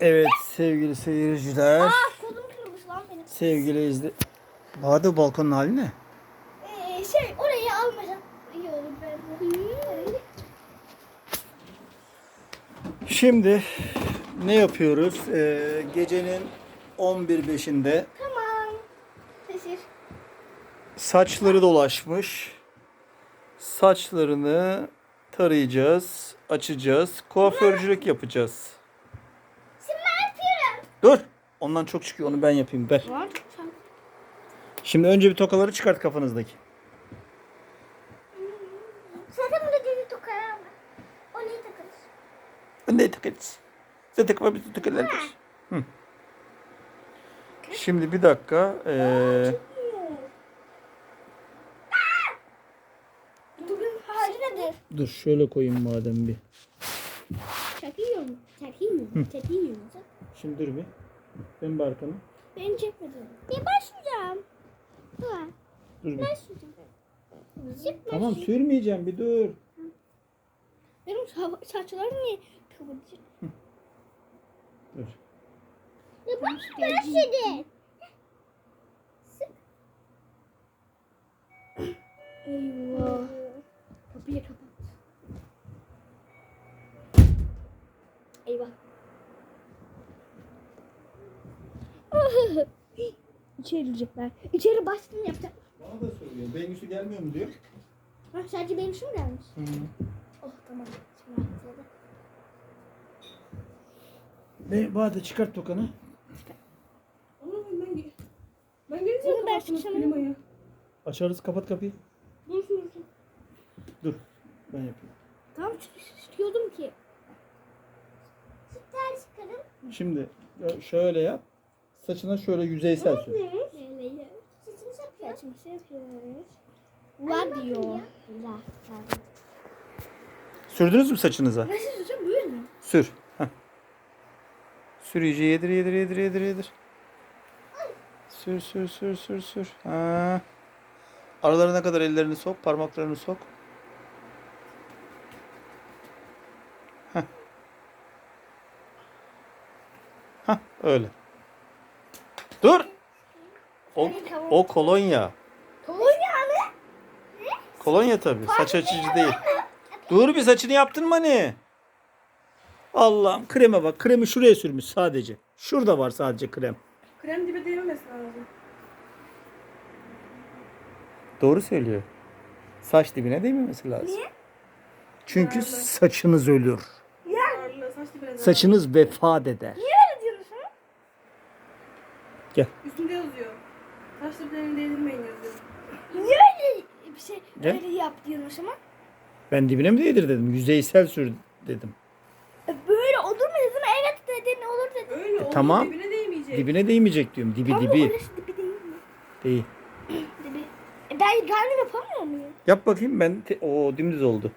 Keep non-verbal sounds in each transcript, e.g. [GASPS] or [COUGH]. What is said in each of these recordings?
Evet sevgili seyirciler. Aa kolum kırılmış lan benim. Sevgili izle... Bade balkonun hali ne? Ee, şey orayı almayacağım. İyi olur ben. Şimdi ne yapıyoruz? Ee, gecenin 11.05'inde Tamam. Teşekkür. saçları dolaşmış. Saçlarını tarayacağız, açacağız, kuaförcülük yapacağız. Dur! Ondan çok çıkıyor onu ben yapayım ver. Var. Şimdi önce bir tokaları çıkart kafanızdaki. Zaten burada dedi tokar ama. O neyi takarız? Ne takarız? Zaten kafamızda tokalar var. Hı. Şimdi bir dakika. Ee, dur şöyle koyayım madem bir. Çekiyor mu? Çekiyor mu? Şimdi dur bir. Ben bir arkanı. Beni çekmedin. Bir başlayacağım. Dur. Dur bir. Başlayacağım. Tamam sürmeyeceğim bir dur. Benim sa- saçlarım niye kıvırcık? Dur. Ya bak başladı. İçeri girecekler. İçeri baskın yapacak. Bana da söylüyor. Bengüsü gelmiyor mu diyor. Ha, sadece benim şu mu gelmiş? Hı. Oh tamam. Şimdi rahatladım. Be, Bade çıkart tokanı. Ben ge- ben Bunu ben kapattınız çıksam- klimayı. Açarız kapat kapıyı. Dursun dursun. Dur. Ben yapayım. Tam çıkıyordum ki. Çıkar çıkarım. Şimdi şöyle yap. Saçına şöyle yüzeysel sür. Saçımızı yapıyoruz. Saçımızı yapıyoruz. Var diyor. Sürdünüz mü saçınıza? Nasıl tutacağım böyle mi? Sür. Heh. Sür iyice yedir yedir yedir yedir yedir. Sür sür sür sür sür. Ha. Aralarına kadar ellerini sok, parmaklarını sok. Heh. Heh, öyle. Dur. O, o kolonya. Kolonya mı? Kolonya tabii. Saç açıcı değil. Dur bir saçını yaptın mı hani? Allah'ım kreme bak. Kremi şuraya sürmüş sadece. Şurada var sadece krem. Krem dibe değmemesi lazım. Doğru söylüyor. Saç dibine değmemesi lazım. Niye? Çünkü saçınız ölür. Ağırlığı saç dibine. Saçınız vefat eder. Niye öyle diyorsun? Gel. Üstünde yazıyor. Dibine değdirmeyin yazıyor. Niye öyle bir şey Ne? öyle yap diyorsun ama? Ben dibine mi değdir dedim. Yüzeysel sür dedim. E, Böyle olur mu dedim. Evet dedin olur dedin. Öyle onun E, tamam. dibine değmeyecek. Dibine değmeyecek diyorum. Dibi Ama dibi. orası dibi değil mi? Değil. [CLEARS THROAT] Dibi. E, ben kendim yapamıyor muyum? Yap bakayım ben. Te- o dümdüz oldu.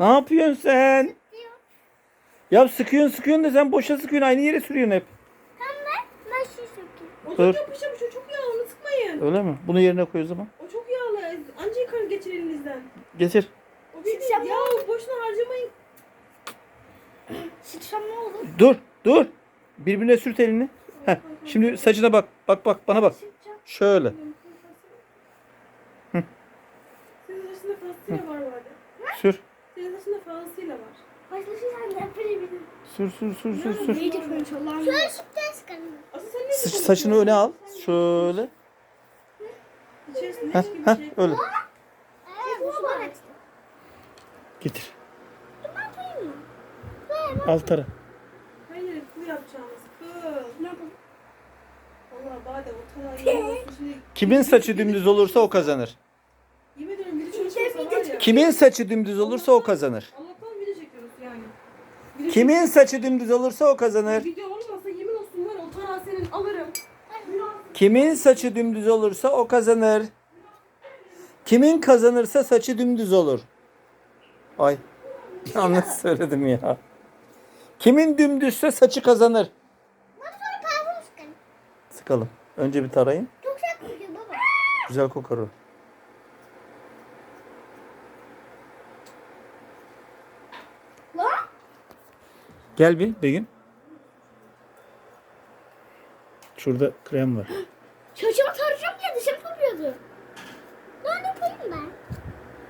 Ne yapıyorsun sen? Ya sıkıyorsun sıkıyorsun da sen boşa sıkıyorsun. Aynı yere sürüyorsun hep. Tamam ben. Ben şu sökeyim. O Dur. çok yapışmış o çok Öyle mi? Bunu yerine koy o zaman. O çok yağlı. Anca yıkar geçir elinizden. Getir. O bir Sıksam ya boşuna harcamayın. Sıksam ne olur? Dur dur. Birbirine sürt elini. Heh. Şimdi saçına bak. Bak bak bana bak. Şöyle. Senin saçında fazlasıyla var bu arada. Sür. Senin saçında fazlasıyla var. Başlasın sen de yapabilirim. Sür sür sür sür sür. Neydi? Şöyle. Asıl sen ne Sıç, saçını öne al. Şöyle. İçerisinde Heh, heh, şey. öyle. Getir. Ben koyayım mı? Alt tara. Hayır yapacağımız. Kıl. Allah bade. Kimin saçı dümdüz olursa o kazanır. Yemin ederim biri çalışmasa var ya. Kimin saçı dümdüz olursa o kazanır. Allah'tan video çekiyoruz yani. Video Kimin saçı dümdüz olursa o kazanır. Video olmasa yemin olsun var ya, o tarağı senin alırım. Kimin saçı dümdüz olursa o kazanır. Kimin kazanırsa saçı dümdüz olur. Ay. [LAUGHS] Yanlış söyledim ya. Kimin dümdüzse saçı kazanır. Sıkalım. Önce bir tarayın. Güzel kokar o. Gel bir Begüm. şurada krem var. Saçımı tarayacağım diye dışarı kopuyordu. Ben de koyayım ben.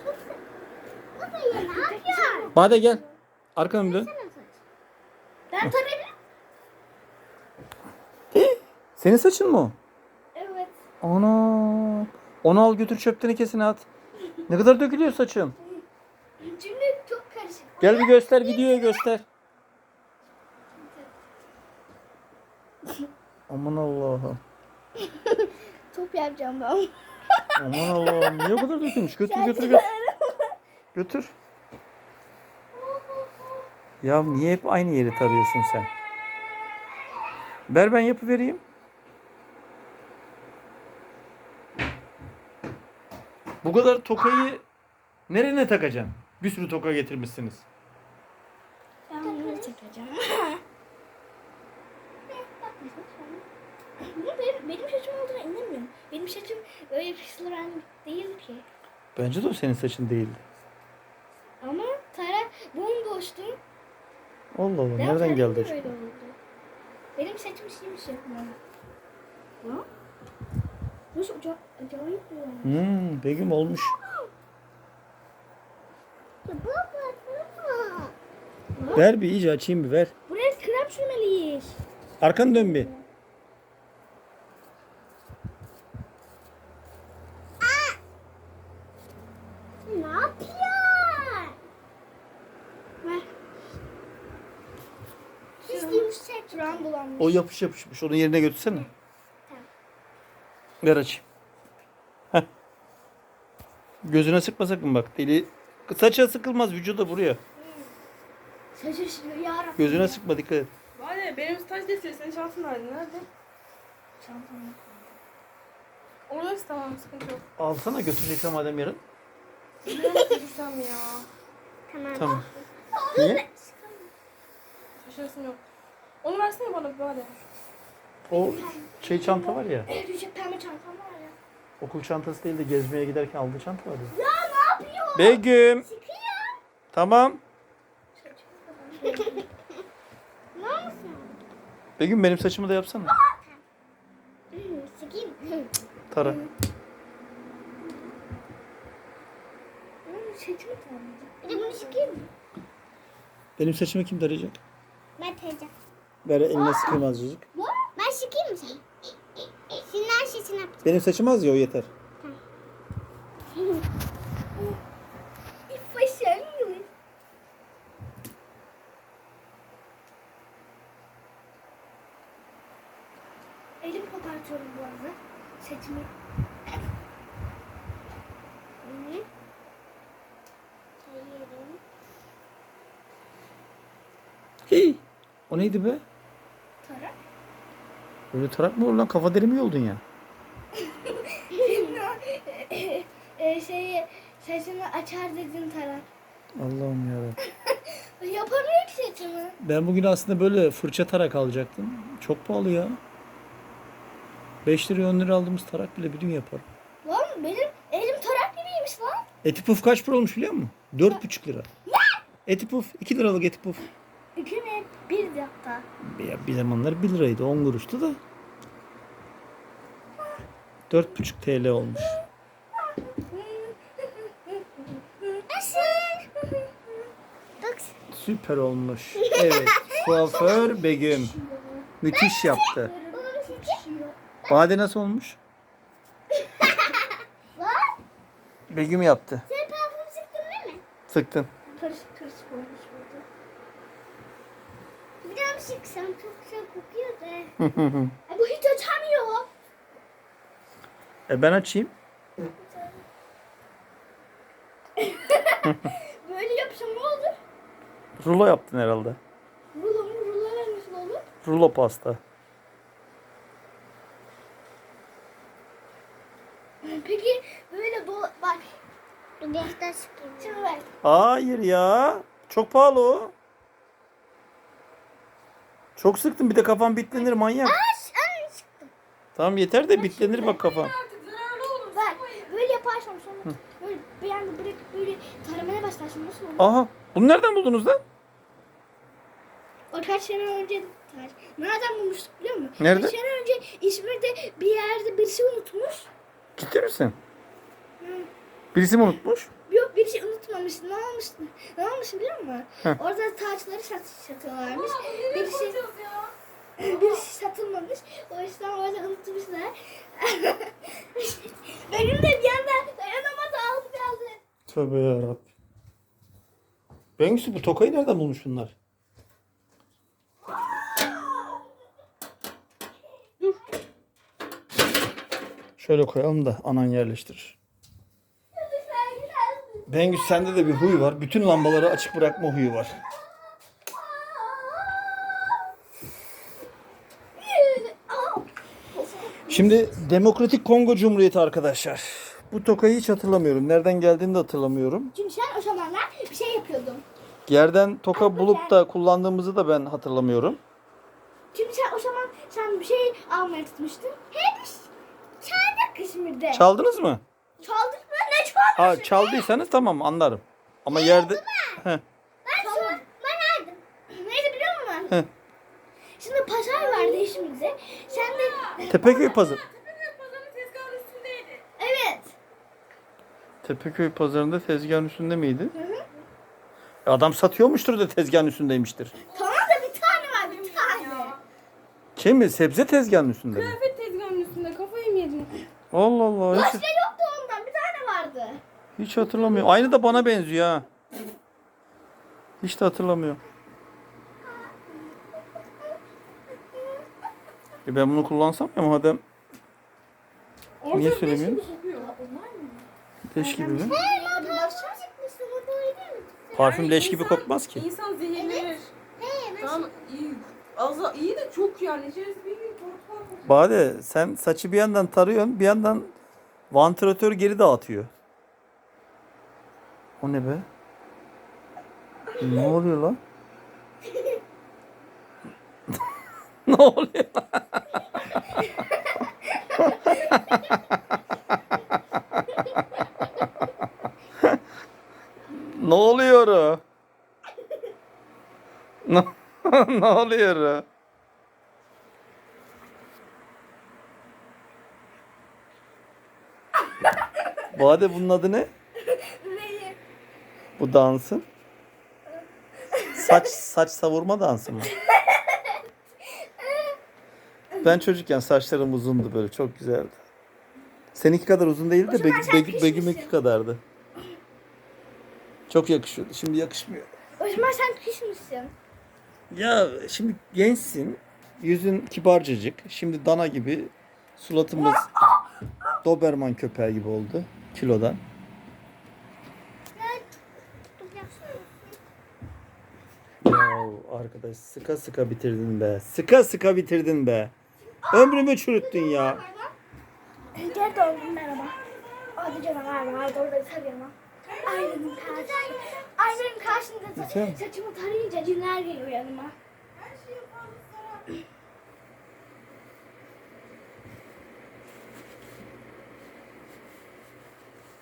Çok güzel. Baba ya ne yapıyorsun? Bade gel. Arkanı dön. Ben tarayabilirim. [GASPS] Senin saçın mı o? Evet. Ana. Onu al götür çöp tenekesine at. Ne kadar dökülüyor saçın. Çünkü çok karışık. Gel bir göster videoya göster. [LAUGHS] Aman Allah'ım. [LAUGHS] Top yapacağım ben. Aman Allah'ım. Niye o kadar dökülmüş? Götür götür götür. Götür. Ya niye hep aynı yeri tarıyorsun sen? Ver ben yapıvereyim. Bu kadar tokayı nerene takacaksın? Bir sürü toka getirmişsiniz. Ben bunu çekeceğim. Benim, benim saçım olduğuna inanmıyorum. Benim saçım öyle pısıran değil ki. Bence de o senin saçın değildi. Ama Tara bomboştu. Allah Allah Ve nereden geldi acaba? Benim saçım simsiyah mı? Ha? Bu çok acayip bir olmuş. Hmm, Begüm olmuş. Ya baba, baba. Ver bir iyice açayım bir ver. Buraya krem sürmeliyiz. Arkanı dön bir. Ne yapıyor? Ver. Hiç yumuşak. Krem bulanmış. O yapış yapışmış. Onu yerine götürsene. Ver açayım. Heh. Gözüne sıkma sakın bak. Deli saça sıkılmaz vücuda buraya. Saçı şişiyor yarabbim. Gözüne sıkma dikkat et. Vale benim staj defteri senin şansın nerede? Nerede? Çantamı. Orada tamam sıkıntı yok. Alsana götüreceksen madem yarın. Nereye götürsem ya? Tamam. Tamam. Niye? Taşırasın yok. Onu versene bana bir hadi. O şey çanta var ya. Küçük pembe çantam var ya. Okul çantası değil de gezmeye giderken aldığı çanta var ya. Ya ne yapıyor? Begüm. Sıkıyor. Tamam. [LAUGHS] ne olmasın? Begüm benim saçımı da yapsana. Hmm, Sıkayım. Tara. Hmm, saçımı tarayacağım. Bir de bunu sıkayım mı? Benim saçımı kim tarayacak? Ben tarayacağım. Ver eline sıkayım azıcık. Ben sıkayım mı sen? Senin her şeyini yapacağım. Benim saçım az ya o yeter. Elim kopartıyorum bu arada. Saçımı. Hey. O neydi be? Öyle tarak mı olur lan? Kafa derimi yoldun ya. [LAUGHS] e, şeyi saçımı açar dedin Tara. Allah'ım yarabbim. [LAUGHS] Yapamıyor ki saçımı. Ben bugün aslında böyle fırça tarak alacaktım. Çok pahalı ya. 5 liraya 10 lira aldığımız tarak bile bir gün yapar. Lan benim elim tarak gibiymiş lan. Eti puf kaç para olmuş biliyor musun? 4,5 lira. Eti puf 2 liralık eti puf. İki mi? Bir dakika. Ya bir zamanlar 1 liraydı 10 kuruştu da. 4,5 TL olmuş. Süper olmuş. Evet. Kuaför Begüm. Müthiş yaptı. Bade nasıl olmuş? Begüm yaptı. sen parfüm sıktın değil mi? Sıktın. Karışık karışık olmuş burada. Bir sıksam çok güzel kokuyor da. Ay, [LAUGHS] bu hiç açamıyor. e ben açayım. [LAUGHS] Böyle yapsam ne olur? Rulo yaptın herhalde. Rulo mu? Rulo nasıl olur? Rulo pasta. Peki böyle do bak. Bak. Hayır ya. Çok pahalı o. Çok sıktın bir de kafan bitlenir manyak. Ay sıktım. Tamam yeter de bitlenir bak kafan. Bak böyle yaparsam sonra böyle bir anda bırakıp böyle taramaya başlarsam nasıl olur? Aha. Bunu nereden buldunuz lan? O kaç sene önce. Nereden bulmuştuk biliyor musun? Nerede? Bir sene önce İzmir'de bir yerde birisi unutmuş. Ciddi misin? Hı. Birisi mi unutmuş? Yok birisi unutmamış. Ne olmuş? Ne olmuş biliyor musun? Heh. Orada taçları sat, satıyorlarmış. Ya? [LAUGHS] birisi satılmamış. O yüzden orada unutmuşlar. [LAUGHS] Benim de bir anda dayanamadı aldı geldi. Tövbe yarabbim. Bengüsü bu tokayı nereden bulmuş bunlar? Şöyle koyalım da anan yerleştirir. Bengüs sende de bir huy var. Bütün lambaları açık bırakma huyu var. Şimdi Demokratik Kongo Cumhuriyeti arkadaşlar. Bu tokayı hiç hatırlamıyorum. Nereden geldiğini de hatırlamıyorum. Çünkü sen o zamanlar bir şey yapıyordun. Yerden toka bulup da kullandığımızı da ben hatırlamıyorum. Çünkü sen o zaman sen bir şey almaya tutmuştun. Hep çaldık İzmir'de. Çaldınız mı? çaldık mı? Ne çaldık? Ha çaldıysanız tamam anlarım. Ama yerde... Ben çal- ben aldım. Neydi biliyor musun? Şimdi pazar vardı İzmir'de. Sen de... Tepeköy pazarı. Tepeköy pazarının tezgahının üstündeydi. Evet. Tepeköy pazarında tezgahın üstünde miydi? Hı hı. Adam satıyormuştur da tezgahın üstündeymiştir. Tamam da bir tane var bir tane. Şey mi? Sebze tezgahın üstünde mi? Kıyafet tezgahının üstünde kafayı mı yedin? Allah Allah. Hiç, Başka yoktu ondan bir tane vardı. hiç hatırlamıyorum. Aynı da bana benziyor ha. Hiç de hatırlamıyorum. E ben bunu kullansam ya madem Niye söylemiyorsun? Kokuyor. Onlar mı? leş gibi mi? Orada? Parfüm leş gibi kokmaz ki. İnsan zehirlenir. Tamam iyi. Az iyi de çok yani. İçerisi bir gün. Bade sen saçı bir yandan tarıyorsun bir yandan vantilatör geri dağıtıyor. O ne be? Ne oluyor lan? Ne oluyor? ne oluyor? ne, [LAUGHS] ne oluyor? Bade bunun adı ne? Neyi? Bu dansın. Saç saç savurma dansı mı? [LAUGHS] Ben çocukken saçlarım uzundu böyle çok güzeldi. Seninki kadar uzun değildi de Beg- Beg-. Begüm'ünki kadardı. Çok yakışıyordu. Şimdi yakışmıyor. O zaman sen pişmişsin. Ya şimdi gençsin. Yüzün kibarcacık. Şimdi dana gibi sulatımız [LAUGHS] Doberman köpeği gibi oldu kilodan. Ya arkadaş sıka sıka bitirdin be. Sıka sıka bitirdin be. Ömrümü çürüttün ya. Gel döndüm merhaba. Hadi canım merhaba. Hadi orada tarayalım. Aynanın karşısında. Aynanın karşısında Güzel. sa- saçımı tarayınca cinler geliyor yanıma.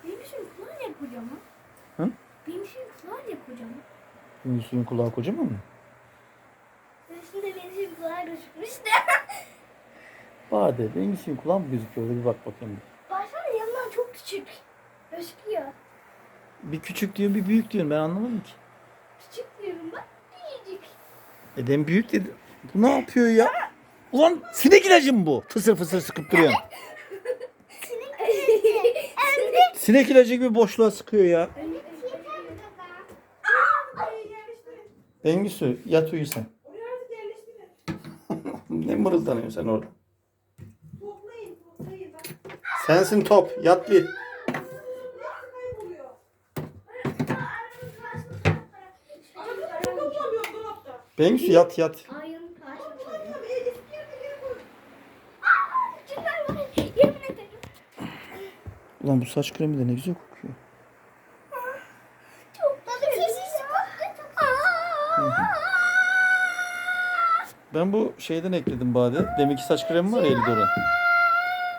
Benim için kulağı ne kocaman? Hı? Benim için kulağı ne kocaman? Yusuf'un kulağı kocaman mı? Şimdi benim için kulağı gözükmüş de. [LAUGHS] Bade benim için kulağım gözüküyor? Bir bak bakayım. Baksana yanından çok küçük. Gözüküyor. Bir küçük diyorsun bir büyük diyorsun ben anlamadım ki. Küçük diyorum bak. Küçücük. E demin büyük dedi. Bu ne yapıyor ya? Ulan sinek ilacı mı bu? Fısır fısır sıkıp duruyorsun. Sinek ilacı gibi boşluğa sıkıyor ya. Bengüsü yat uyu sen. [LAUGHS] Ne mırıldanıyorsun sen orada? Sensin top yat bir. Bengüsü yat yat. Ulan bu saç kremi de ne güzel kokuyor. Ben bu şeyden ekledim Bade. Deminki saç kremi var ya Elidor'un.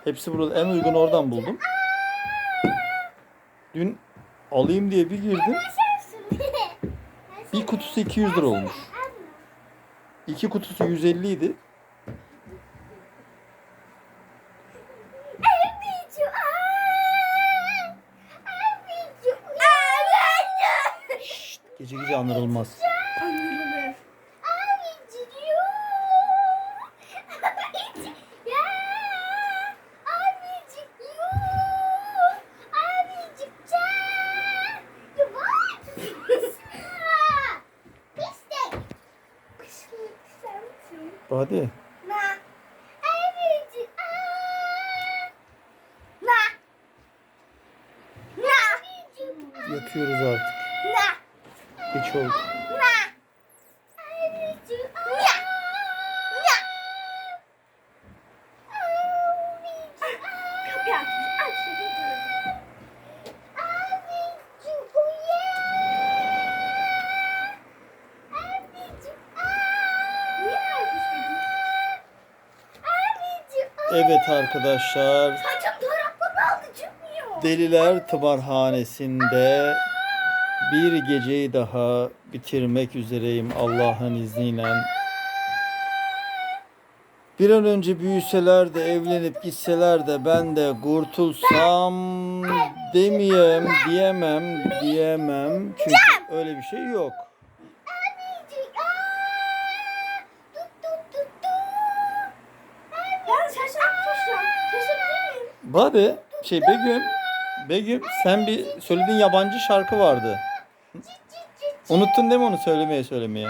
Hepsi burada en uygun oradan buldum. Dün alayım diye bir girdim. [LAUGHS] Bir kutusu 200 lira olmuş. İki kutusu 150 idi. Şşt, gece gece anırılmaz. Hadi. Yatıyoruz artık. Geç oldu. Evet arkadaşlar. Saçım taraftan aldı çıkmıyor. Deliler Tımarhanesi'nde bir geceyi daha bitirmek üzereyim Allah'ın izniyle. Bir an önce büyüseler de evlenip gitseler de ben de kurtulsam demeyem, diyemem, diyemem. Çünkü öyle bir şey yok. Bade, şey Begüm, Begüm sen bir söylediğin yabancı şarkı vardı. Unuttun değil mi onu söylemeye söylemeye?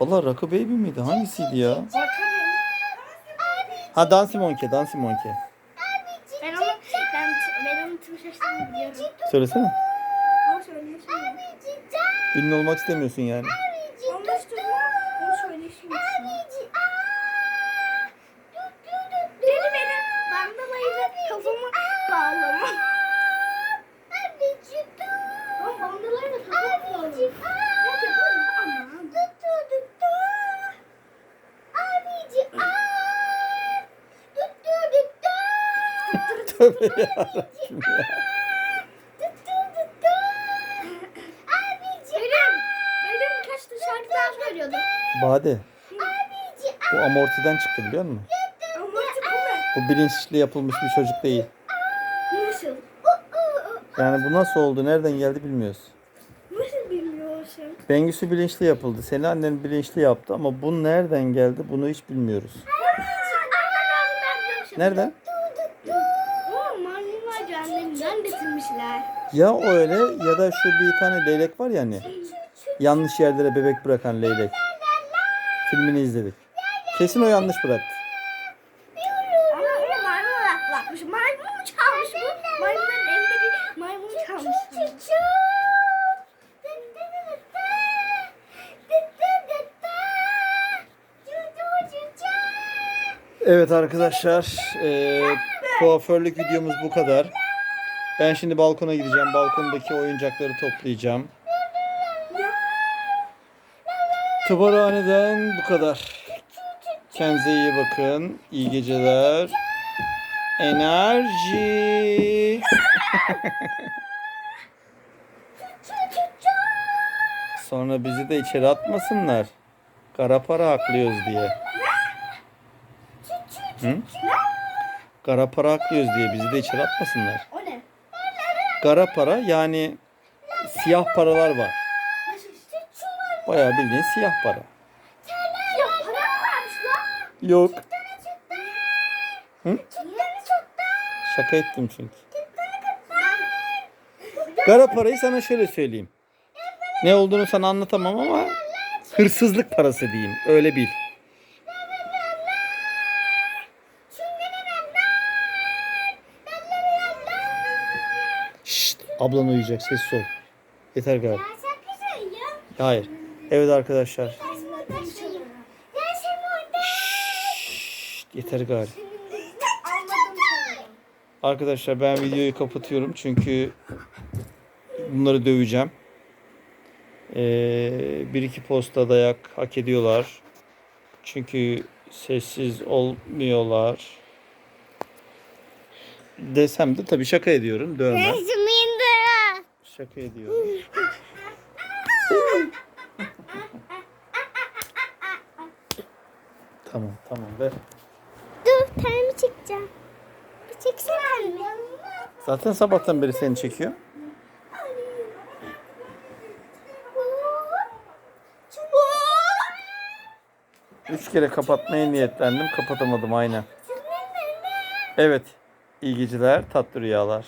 Vallahi Rock Baby miydi? Hangisiydi ya? Ha Dancy Monkey, Dancy Monkey. Ben onu ben ben onu tüm şaşırdım biliyorum. Söylesene. Ünlü olmak istemiyorsun yani. Olmuştur mu? Onu söyleyişim. Deli benim bandalayla kafamı bağlama. Ama bandalayla kafamı bağlama. Ne yapalım? Aman. Tövbe yarabbim ya. Bade. Bu amortiden çıktı biliyor musun? Ama bu ne? Bu bilinçli yapılmış bir çocuk değil. Nasıl? Yani bu nasıl oldu, nereden geldi bilmiyoruz. Nasıl bilmiyorsun? Bengüsü bilinçli yapıldı. Seni annen bilinçli yaptı ama bu nereden geldi bunu hiç bilmiyoruz. Nereden? Cehennemden getirmişler. Ya öyle ya da şu bir tane leylek var ya hani. Yanlış yerlere bebek bırakan leylek. Filmini izledik. Kesin o yanlış bıraktı. Ama onu maymun olarak bırakmış. Maymun mu çalmış bu? Maymunların evinde bir maymun çalmış. Evet arkadaşlar, eee, kuaförlük videomuz bu kadar. Ben şimdi balkona gideceğim. Balkondaki oyuncakları toplayacağım. Tımarhaneden bu kadar. Kendinize iyi bakın. İyi geceler. Enerji. [LAUGHS] Sonra bizi de içeri atmasınlar. Kara para aklıyoruz diye. Hı? Kara para aklıyoruz diye bizi de içeri atmasınlar. Kara para yani siyah paralar var. Bayağı bildiğin siyah para. Yok. Hı? Şaka ettim çünkü. Kara parayı sana şöyle söyleyeyim. Ne olduğunu sana anlatamam ama hırsızlık parası diyeyim. Öyle bil. Ablan uyuyacak. Sessiz ol. Yeter galiba. Hayır. Evet arkadaşlar. Şşt, yeter galiba. Arkadaşlar ben videoyu kapatıyorum çünkü bunları döveceğim. Ee, bir iki posta dayak hak ediyorlar. Çünkü sessiz olmuyorlar. Desem de tabii şaka ediyorum. Dövmem. Şaka ediyorum. Tamam tamam ver. Dur terimi çekeceğim. Bir çeksene terimi. Zaten sabahtan beri seni çekiyor. Üç kere kapatmaya niyetlendim. Kapatamadım aynen. Evet. İyi geceler, tatlı rüyalar.